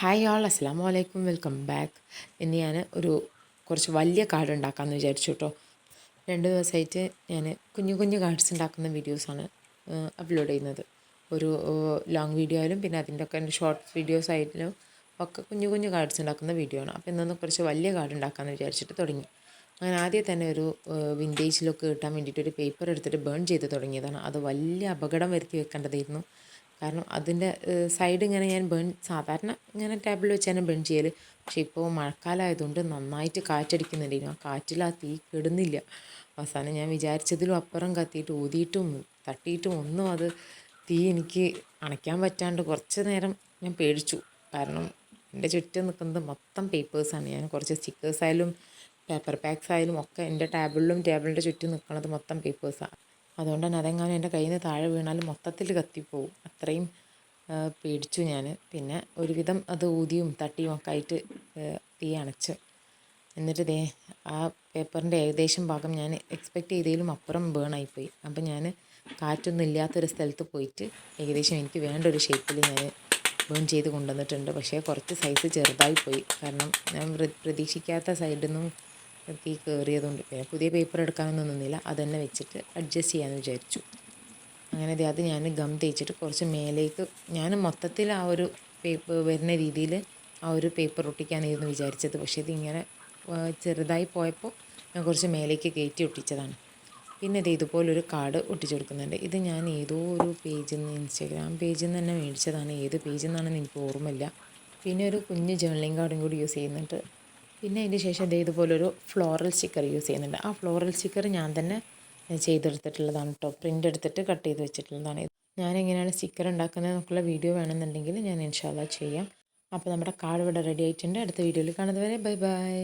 Hi ആൾ അസ്സാം വലൈക്കും welcome back ഇന്ന് ഞാൻ ഒരു കുറച്ച് വലിയ കാർഡ് ഉണ്ടാക്കാമെന്ന് വിചാരിച്ചു കേട്ടോ രണ്ട് ദിവസമായിട്ട് ഞാൻ കുഞ്ഞു കുഞ്ഞു കാർഡ്സ് ഉണ്ടാക്കുന്ന വീഡിയോസാണ് അപ്ലോഡ് ചെയ്യുന്നത്. ഒരു ലോങ് വീഡിയോ ആയാലും പിന്നെ അതിന്റെ ഒക്കെ ഷോർട്ട് വീഡിയോസ് ആയാലും ഒക്കെ കുഞ്ഞു കുഞ്ഞു കാർഡ്സ് ഉണ്ടാക്കുന്ന വീഡിയോ ആണ്. അപ്പോൾ ഇന്നൊന്ന് കുറച്ച് വലിയ കാർഡ് ഉണ്ടാക്കാമെന്ന് വിചാരിച്ചിട്ട് തുടങ്ങി. അങ്ങനെ ആദ്യം തന്നെ ഒരു വിന്റേജ് ലുക്ക് കിട്ടാൻ വേണ്ടിയിട്ട് ഒരു പേപ്പർ എടുത്തിട്ട് ബേൺ ചെയ്ത് തുടങ്ങിയതാണ്. അത് വലിയ അപകടം വരുത്തി വെക്കേണ്ടതായിരുന്നു. കാരണം അതിന്റെ സൈഡ് ഇങ്ങനെ ഞാൻ ബേൺ സാധാരണ ഇങ്ങനെ ടേബിളിൽ വെച്ച് തന്നെ ബേൺ ചെയ്യൽ പക്ഷേ ഇപ്പോൾ മഴക്കാലമായതുകൊണ്ട് നന്നായിട്ട് കാറ്റടിക്കുന്നുണ്ട്. ആ കാറ്റിൽ ആ തീ കെടുന്നില്ല. അവസാനം ഞാൻ വിചാരിച്ചതിലും അപ്പുറം കത്തിയിട്ട് ഊതിയിട്ടും തട്ടിയിട്ടും ഒന്നും അത് തീ എനിക്ക് അണയ്ക്കാൻ പറ്റാണ്ട് കുറച്ച് നേരം ഞാൻ പേടിച്ചു. കാരണം എന്റെ ചുറ്റും നിൽക്കുന്നത് മൊത്തം പേപ്പേഴ്സാണ് ഞാൻ കുറച്ച് സ്റ്റിക്കേഴ്സ് ആയാലും പേപ്പർ പാക്സ് ആയാലും ഒക്കെ എന്റെ ടേബിളിലും ടേബിളിന്റെ ചുറ്റും നിൽക്കുന്നത് മൊത്തം പേപ്പേഴ്സാണ് അതുകൊണ്ട് തന്നെ അതെങ്ങാനും എന്റെ കയ്യിൽ നിന്ന് താഴെ വീണാൽ മൊത്തത്തിൽ കത്തിപ്പോവും. അത്രയും പേടിച്ചു ഞാൻ പിന്നെ ഒരുവിധം അത് ഊതിയും തട്ടിയും ഒക്കെ ആയിട്ട് തീ അണച്ചു. എന്നിട്ട് ദേ ആ പേപ്പറിന്റെ ഏകദേശം ഭാഗം ഞാൻ എക്സ്പെക്റ്റ് ചെയ്തതിലും അപ്പുറം ബേൺ ആയിപ്പോയി അപ്പം ഞാൻ കാറ്റൊന്നും ഇല്ലാത്തൊരു സ്ഥലത്ത് പോയിട്ട് ഏകദേശം എനിക്ക് വേണ്ട ഒരു ഷേപ്പിൽ ഞാൻ ബേൺ ചെയ്ത് കൊണ്ടുവന്നിട്ടുണ്ട്. പക്ഷേ കുറച്ച് സൈസ് ചെറുതായി പോയി കാരണം ഞാൻ പ്രതീക്ഷിക്കാത്ത സൈഡിൽ നിന്നും തീ കയറിയതുകൊണ്ട്. പിന്നെ പുതിയ പേപ്പർ എടുക്കാനൊന്നും നിന്നില്ല. അതന്നെ വെച്ചിട്ട് അഡ്ജസ്റ്റ് ചെയ്യാമെന്ന് വിചാരിച്ചു. അങ്ങനെ അത് ഞാൻ ഗം തേച്ചിട്ട് കുറച്ച് മേലേക്ക് ഞാൻ മൊത്തത്തിൽ ആ ഒരു പേപ്പർ വരുന്ന രീതിയിൽ ആ ഒരു പേപ്പർ ഒട്ടിക്കാനായിരുന്നു വിചാരിച്ചത്. പക്ഷേ ഇതിങ്ങനെ ചെറുതായി പോയപ്പോൾ ഞാൻ കുറച്ച് മേലേക്ക് കയറ്റി ഒട്ടിച്ചതാണ്. പിന്നെ ഇത് ഇതുപോലൊരു കാർഡ് ഒട്ടിച്ചു കൊടുക്കുന്നുണ്ട്. ഇത് ഞാൻ ഏതോ ഒരു പേജിൽ നിന്ന് ഇൻസ്റ്റാഗ്രാം പേജിൽ നിന്ന് തന്നെ മേടിച്ചതാണ്. ഏത് പേജിൽ നിന്നാണെന്ന് എനിക്ക് ഓർമ്മയില്ല. പിന്നെ ഒരു കുഞ്ഞ് ജേർണലിംഗ് കാർഡും കൂടി യൂസ് ചെയ്യുന്നുണ്ട്. പിന്നെ അതിന് ശേഷം ദേ ഇതുപോലൊരു ഫ്ലോറൽ സ്റ്റിക്കർ യൂസ് ചെയ്യുന്നുണ്ട്. ആ ഫ്ലോറൽ സ്റ്റിക്കർ ഞാൻ തന്നെ ചെയ്തെടുത്തിട്ടുള്ളതാണ് കേട്ടോ പ്രിന്റ് എടുത്തിട്ട് കട്ട് ചെയ്ത് വെച്ചിട്ടുള്ളതാണ്. ഇത് ഞാൻ എങ്ങനെയാണ് സ്റ്റിക്കർ ഉണ്ടാക്കുന്നത് എന്നൊക്കെയുള്ള വീഡിയോ വേണമെന്നുണ്ടെങ്കിൽ ഞാൻ ഇൻഷാല്ല ചെയ്യാം. അപ്പോൾ നമ്മുടെ കാർഡ് ഇവിടെ റെഡി ആയിട്ടുണ്ട്. അടുത്ത വീഡിയോയിൽ കാണുന്നത് വരെ ബൈ ബൈ.